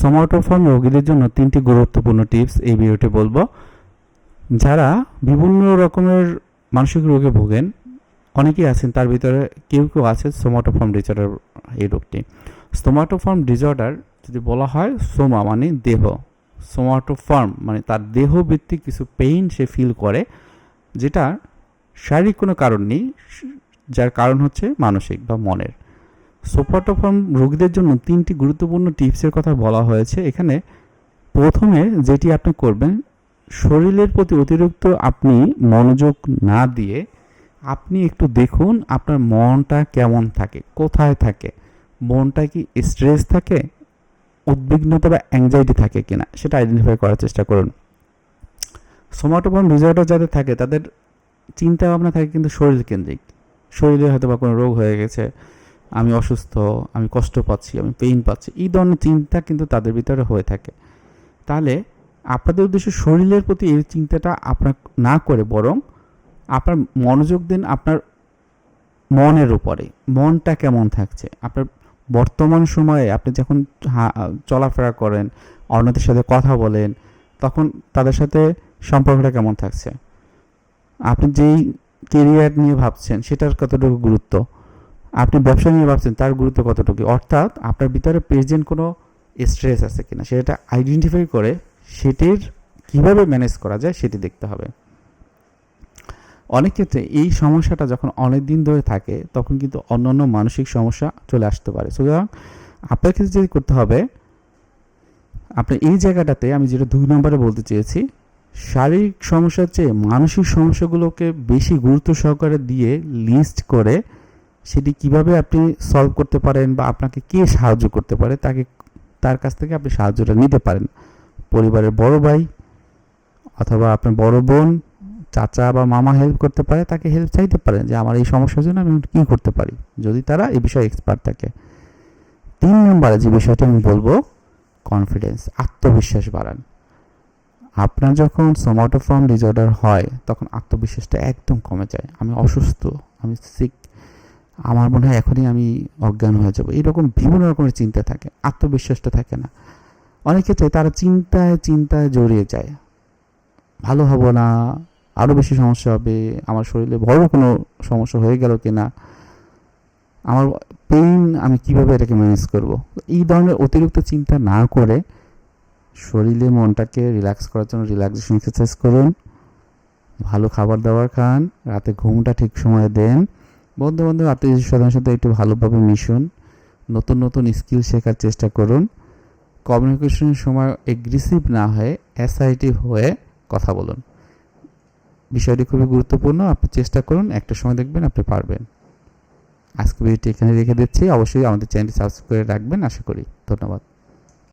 সোমাটোফর্ম রোগীদের জন্য তিনটি গুরুত্বপূর্ণ টিপস এই ভিডিওতে বলব। যারা বিভিন্ন রকমের মানসিক রোগে ভোগেন, অনেকেই আছেন, তার ভিতরে কেউ কেউ আছে সোমাটোফর্ম ডিসঅর্ডার এই রোগটি। সোমাটোফর্ম ডিসঅর্ডার যদি বলা হয় সোমা মানে দেহ। সোমাটোফর্ম মানে তার দেহ ভিত্তিক কিছু পেইন সে ফিল করে, যেটা শারীরিক কোনো কারণ নেই, যার কারণ হচ্ছে মানসিক বা মনের। সোপাটোফর্ম রোগীদের জন্য তিনটি গুরুত্বপূর্ণ টিপসের কথা বলা হয়েছে। এখানে প্রথমে যেটি আপনি করবেন, শরীরের প্রতি অতিরিক্ত আপনি মনোযোগ না দিয়ে আপনি একটু দেখুন আপনার মনটা কেমন থাকে, কোথায় থাকে মনটা কি স্ট্রেস থাকে, উদ্বিগ্নতা বা অ্যাংজাইটি থাকে কিনা সেটা আইডেন্টিফাই করার চেষ্টা করুন। সোমাটোফর্ম ডিসঅর্ডার যাদের থাকে, তাদের চিন্তা ভাবনা থাকে কিন্তু শরীর কেন্দ্রিক। শরীরে হয়তো বা কোনো রোগ হয়ে গেছে আমি অসুস্থ, আমি কষ্ট পাচ্ছি, আমি পেইন পাচ্ছি, এই ধরনের চিন্তা কিন্তু তাদের ভিতরে হয়ে থাকে। তাহলে আপনাদের উদ্দেশ্য শরীরের প্রতি এই চিন্তাটা আপনার না করে বরং আপনার মনোযোগ দিন আপনার মনের উপরে। মনটা কেমন থাকছে? আপনার বর্তমান সময়ে আপনি যখন চলাফেরা করেন, অন্যদের সাথে কথা বলেন, তখন তাদের সাথে সম্পর্কটা কেমন থাকছে? আপনি যেই কেরিয়ার নিয়ে ভাবছেন, সেটার কতটুকু গুরুত্ব? আপনি ব্যবসা নিয়ে ভাবছেন, তার গুরুত্ব কতটুকু? অর্থাৎ আপনার ভিতরে প্রেজেন্ট কোনো স্ট্রেস আছে কিনা, সেটা আইডেন্টিফাই করে সেটির কীভাবে ম্যানেজ করা যায় সেটি দেখতে হবে। অনেক ক্ষেত্রে এই সমস্যাটা যখন অনেক দিন ধরে থাকে, তখন কিন্তু অন্যান্য মানসিক সমস্যা চলে আসতে পারে। সুতরাং আপনার ক্ষেত্রে যেটি করতে হবে, আপনি এই জায়গাটাতে আমি যেটা দুই নম্বরে বলতে চেয়েছি, শারীরিক সমস্যার চেয়ে মানসিক সমস্যাগুলোকে বেশি গুরুত্ব সহকারে দিয়ে লিস্ট করে সেটি কীভাবে আপনি সলভ করতে পারেন বা আপনাকে কে সাহায্য করতে পারে, তাকে, তার কাছ থেকে আপনি সাহায্যটা নিতে পারেন। পরিবারের বড় ভাই অথবা আপনার বড় বোন, চাচা বা মামা হেল্প করতে পারে, তাকে হেল্প চাইতে পারেন যে আমার এই সমস্যার জন্য আমি কী করতে পারি, যদি তারা এই বিষয়ে এক্সপার্ট থাকে। তিন নম্বরে যে বিষয়টা আমি বলব কনফিডেন্স আত্মবিশ্বাস বাড়ান। আপনার যখন সোমাটোফর্ম ডিসঅর্ডার হয়, তখন আত্মবিশ্বাসটা একদম কমে যায়। আমি অসুস্থ, আমি সিক আমার মনে হয় এখনই আমি অজ্ঞান হয়ে যাব। এইরকম বিভিন্ন রকমের চিন্তা থাকে, আত্মবিশ্বাসটা থাকে না। অনেক ক্ষেত্রে তারা চিন্তায় চিন্তায় জড়িয়ে যায়। ভালো হব না আরও বেশি সমস্যা হবে, আমার শরীরে বড় কোনো সমস্যা হয়ে গেল কি না আমার পেইন আমি কীভাবে এটাকে ম্যানেজ করব? এই ধরনের অতিরিক্ত চিন্তা না করে শরীরে মনটাকে রিল্যাক্স করার জন্য রিল্যাক্সেশন এক্সারসাইজ করুন, ভালো খাবার দাবার খান, রাতে ঘুমটা ঠিক সময়ে দেন বন্ধু বান্ধব আত্মীয় স্বজনের সাথে একটু ভালোভাবে মিশুন। নতুন নতুন স্কিল শেখার চেষ্টা করুন। কমিউনিকেশনের সময় এগ্রেসিভ না হয়ে এসআইটি হয়ে কথা বলুন। বিষয়টি খুবই গুরুত্বপূর্ণ। আপনি চেষ্টা করুন, একটা সময় দেখবেন আপনি পারবেন। আজকে ভিডিওটি এখানে রেখে দিচ্ছি। অবশ্যই আমাদের চ্যানেলটি সাবস্ক্রাইব করে রাখবেন। আশা করি। ধন্যবাদ।